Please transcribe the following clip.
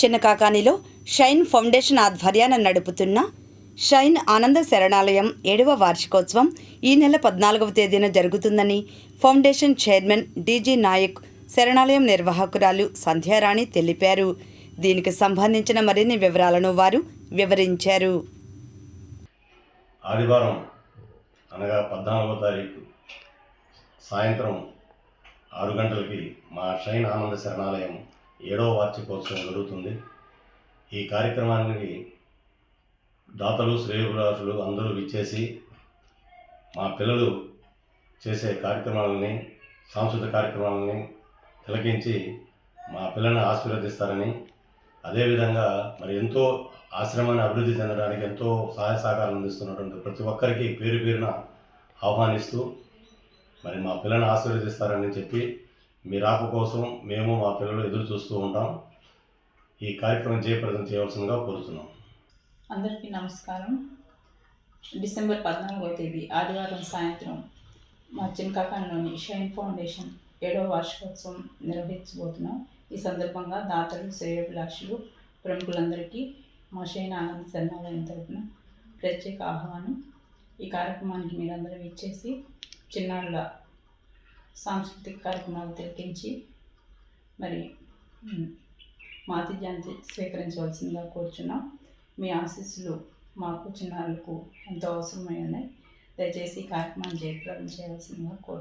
చిన్నకాకానిలో shine foundation ఆధ్వర్యాన నడుపుతున్న shine ఆనంద శరణాలయం ఏడవ వార్షికోత్సవం ఈ నెల పద్నాలుగవ తేదీన జరుగుతుందని foundation chairman D G Nayak శరణాలయం నిర్వాహకురాలు సంధ్యారాణి తెలిపారు. దీనికి సంబంధించిన మరిన్ని వివరాలను వారు వివరించారు. ఆదివారం అనగా పద్నాలుగో తారీఖు సాయంత్రం ఆరు గంటలకి మా షైన్ ఆనంద శరణాలయం ఏడవ వార్షికోత్సవం జరుగుతుంది. ఈ కార్యక్రమానికి దాతలు శ్రేయోభిలాషులు అందరూ విచ్చేసి మా పిల్లలు చేసే కార్యక్రమాలని సాంస్కృతిక కార్యక్రమాలని తిలకించి మా పిల్లల్ని ఆశీర్వదిస్తారని అదేవిధంగా మరి ఎంతో ఆశ్రమాన్ని అభివృద్ధి చెందడానికి ఎంతో సహాయ సహకారం అందిస్తున్నటువంటి ప్రతి ఒక్కరికి పేరు పేరున ఆహ్వానిస్తూ మరి మా పిల్లల్ని ఆశీర్వదిస్తారని చెప్పి మీ రాక కోసం మేము మా పిల్లలు ఎదురు చూస్తూ ఉంటాం. ఈ కార్యక్రమం జయప్రదం చేయవలసిందిగా కోరుతున్నాం. అందరికీ నమస్కారం. డిసెంబర్ పద్నాలుగో తేదీ ఆదివారం సాయంత్రం మా చిన్కాకంలోని షైన్ ఫౌండేషన్ ఏడవ వార్షికోత్సవం నిర్వహించబోతున్నాం. ఈ సందర్భంగా దాతలు శ్రేయోభిలాషులు ప్రముఖులందరికీ మా షైన్ ఆనంద్ శరణాలయం తరపున ప్రత్యేక ఆహ్వానం. ఈ కార్యక్రమానికి మీరందరూ ఇచ్చేసి చిన్నారుల సాంస్కృతిక కార్యక్రమాలు తిలకించి మరి ఉమ్, మాతిథ్యాన్ని స్వీకరించవలసిందిగా కోరుచున్నాం. మీ ఆశీస్సులు మాకు చిన్నారులకు ఎంతో అవసరమై ఉన్నాయి. దయచేసి ఈ కార్యక్రమాన్ని జయప్రదం చేయవలసిందిగా కోరు